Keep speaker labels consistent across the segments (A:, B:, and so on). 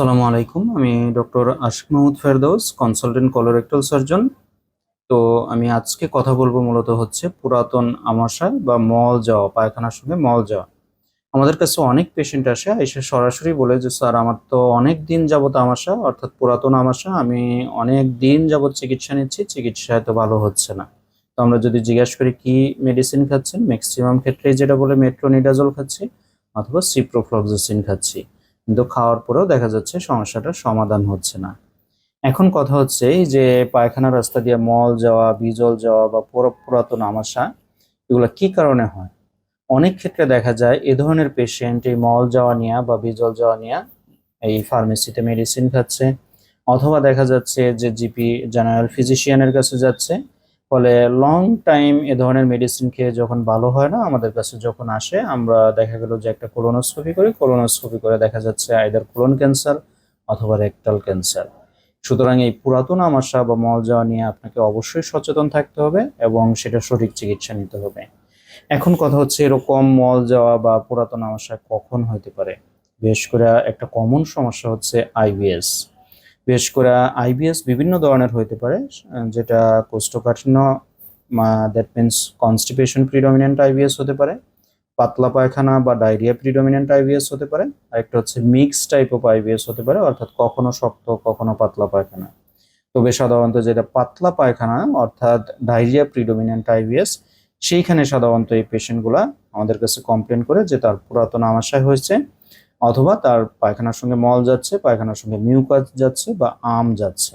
A: আসসালামু আলাইকুম। আমি doctor Ashiq Mahmud Ferdous, consultant colorectal surgeon তো আমি আজকে কথা বলব মূলত হচ্ছে পুরাতন আমাশা বা মল যাওয়া, পায়খানার সঙ্গে মল যাওয়া। আমাদের কাছে অনেক পেশেন্ট আসে, এসে সরাসরি বলে যে, স্যার, আমার তো অনেক দিন যাবত আমাশা অর্থাৎ পুরাতন আমাশা আমি অনেক দিন যাবত চিকিৎসা নিচ্ছি, চিকিৎসা তো ভালো হচ্ছে না। তো আমরা যদি জিজ্ঞাসা করি, কি মেডিসিন খাচ্ছেন? ম্যাক্সিমাম ক্ষেত্রে যেটা বলে মেট্রোনিডাজল খাচ্ছি, অথবা সিপ্রোফ্লক্সাসিন খাচ্ছি। কিন্তু খাওয়ার পরেও দেখা যাচ্ছে সমস্যাটার সমাধান হচ্ছে না। এখন কথা হচ্ছে যে পায়খানা রাস্তা দিয়ে মল যাওয়া, বিজল যাওয়া বা পুরো, পুরাতন আমাশা এগুলো কি কারণে হয়? অনেক ক্ষেত্রে দেখা যায় এ ধরনের পেশেন্ট এই মল যাওয়া নিয়ে বা বিজল যাওয়া নিয়ে এই ফার্মেসিতে মেডিসিন খাচ্ছে, অথবা দেখা যাচ্ছে যে জিপি জেনারেল ফিজিশিয়ানের কাছে যাচ্ছে ফলে লং টাইম এ ধরনের মেডিসিন খেয়ে যখন ভালো হয় না, আমাদের কাছে যখন আসে, আমরা দেখা গেল যে একটা কোলোনোস্কোপি করি কোলোনোস্কোপি করে দেখা যাচ্ছে আইদার কোলন ক্যান্সার অথবা রেকটাল ক্যান্সার সুতরাং এই পুরাতন আমাশা বা মল যাওয়া নিয়ে আপনাকে অবশ্যই সচেতন থাকতে হবে এবং সেটা সঠিক চিকিৎসা নিতে হবে। এখন কথা হচ্ছে এরকম মল যাওয়া বা পুরাতন আমাশা কখন হতে পারে? বিশেষ করে একটা কমন সমস্যা হচ্ছে আইবিএস বিশেষ করে আইবিএস বিভিন্ন ধরনের হতে পারে, যেটা কোষ্ঠকাঠিন্য that means constipation predominant IBS হতে পারে, পাতলা পায়খানা বা ডায়রিয়া প্রিডমিনেন্ট আইবিএস হতে পারে আরেকটা হচ্ছে মিক্স টাইপ অফ আইবিএস হতে পারে, অর্থাৎ কখনো শক্ত, কখনো পাতলা পায়খানা। তবে সাধারণত যেটা পাতলা পায়খানা, অর্থাৎ ডায়রিয়া প্রিডমিনেন্ট আইবিএস সেইখানে সাধারণত এই পেশেন্টগুলা আমাদের কাছে কমপ্লেন করে যে তার পুরাতন আমাশায় হয়েছে অথবা তার পায়খানার সঙ্গে মল যাচ্ছে, পায়খানার সঙ্গে মিউকাস যাচ্ছে বা আম যাচ্ছে।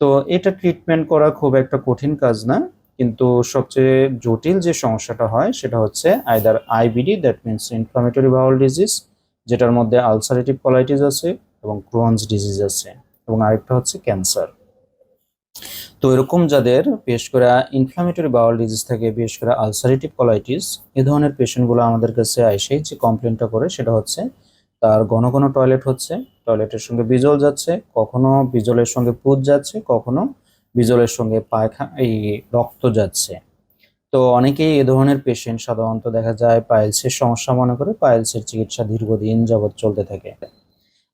A: তো এটা ট্রিটমেন্ট করা খুব একটা কঠিন কাজ না, কিন্তু সবচেয়ে জটিল যে সমস্যাটা হয় সেটা হচ্ছে either IBD that means inflammatory bowel disease যেটার মধ্যে আলসারেটিভ কলাইটিস আছে এবং ক্রোনস ডিজিজ আছে এবং আরেকটা হচ্ছে ক্যান্সার তো এরকম যাদের বিশেষ করে ইনফ্লামেটরি বাউল ডিজিজ থাকে, বিশেষ করে আলসারেটিভ কলাইটিস এ ধরনের পেশেন্টগুলো আমাদের কাছে এসেই যে কমপ্লেনটা করে সেটা হচ্ছে তার ঘন ঘন টয়লেট হচ্ছে। টয়লেটের সঙ্গে বিজল যাচ্ছে, কখনো বিজলের সঙ্গে পুজ যাচ্ছে, কখনো বিজলের সঙ্গে পায়খা, এই রক্ত যাচ্ছে। তো অনেকেই এ ধরনের পেশেন্ট সাধারণত দেখা যায় পাইলসের সমস্যা মনে করে, পাইলসের চিকিৎসা দীর্ঘদিন যাবৎ চলতে থাকে।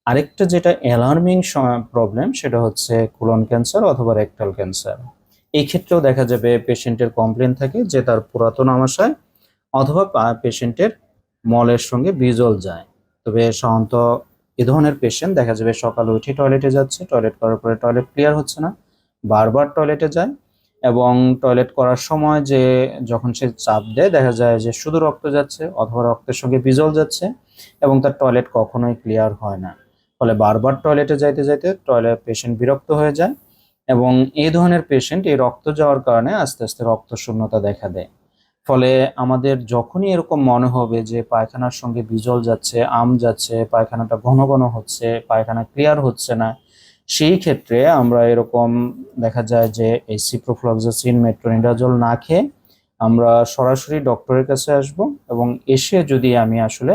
A: আরেকটা যেটা অ্যালার্মিং প্রবলেম সেটা হচ্ছে কোলন ক্যান্সার অথবা রেকটাল ক্যান্সার এই ক্ষেত্রেও দেখা যাবে পেশেন্টের কমপ্লেন থাকে যে তার পুরাতন আমাশায় অথবা পেশেন্টের মলের সঙ্গে বিজল যায়। তবে সাধারণত এ ধরনের পেশেন্ট দেখা যাবে সকালে উঠে টয়লেটে যাচ্ছে টয়লেট করার পরে টয়লেট ক্লিয়ার হচ্ছে না, বারবার টয়লেটে যায় এবং টয়লেট করার সময় যে যখন সে চাপ দেয়, দেখা যায় যে শুধু রক্ত যাচ্ছে অথবা রক্তের সঙ্গে বিজল যাচ্ছে এবং তার টয়লেট কখনোই ক্লিয়ার হয় না। ফলে বারবার টয়লেটে যাইতে যাইতে টয়লেট পেশেন্ট বিরক্ত হয়ে যায় এবং এই ধরনের পেশেন্ট এই রক্ত যাওয়ার কারণে আস্তে আস্তে রক্ত শূন্যতা দেখা দেয়। ফলে আমাদের যখনই এরকম মনে হবে যে পায়খানার সঙ্গে বিজল যাচ্ছে, আম যাচ্ছে, পায়খানাটা ঘন ঘন হচ্ছে, পায়খানা ক্লিয়ার হচ্ছে না, সেই ক্ষেত্রে আমরা এরকম দেখা যায় যে এই সিপ্রোফ্লক্সাসিন মেট্রোনিডাজল না খেয়ে আমরা সরাসরি ডক্টরের কাছে আসব এবং এসে যদি আমি আসলে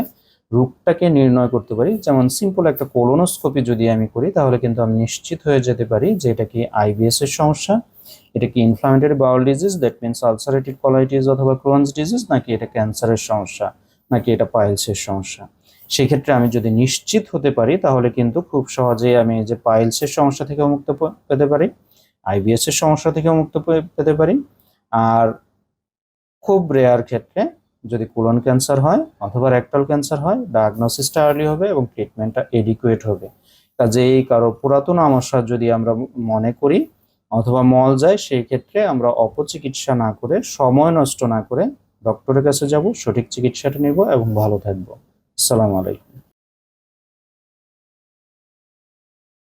A: রোগটাকে নির্ণয় করতে পারি, যেমন সিম্পল একটা কোলোনোস্কোপি যদি আমি করি, তাহলে কিন্তু আমি নিশ্চিত হয়ে যেতে পারি যে এটা কি আইবিএস এর সমস্যা এটা কি inflammatory bowel disease that means ulcerative colitis অথবা ক্রোনস ডিজিজ নাকি এটা ক্যান্সারের সমস্যা, নাকি এটা পাইলসের সমস্যা? সেক্ষেত্রে আমি যদি নিশ্চিত হতে পারি, তাহলে কিন্তু খুব সহজেই আমি যে পাইলসের সমস্যা থেকে মুক্ত পেতে পারি আইবিএস এর সমস্যা থেকে মুক্ত পেতে পারি, আর খুব রেয়ার ক্ষেত্রে যদি কোলন ক্যান্সার হয় অথবা রেকটাল ক্যান্সার হয় ডায়াগনোসিসটা আর্লি হবে এবং ট্রিটমেন্টটা এডিকুয়েট হবে। কাজেই কারও পুরাতন সমস্যা যদি আমরা মনে করি অথবা মল যায়, সেই ক্ষেত্রে আমরা অপচিকিৎসা না করে, সময় নষ্ট না করে ডক্টরের কাছে যাব, সঠিক চিকিৎসাটা নেব এবং ভালো থাকব। আসসালামু আলাইকুম।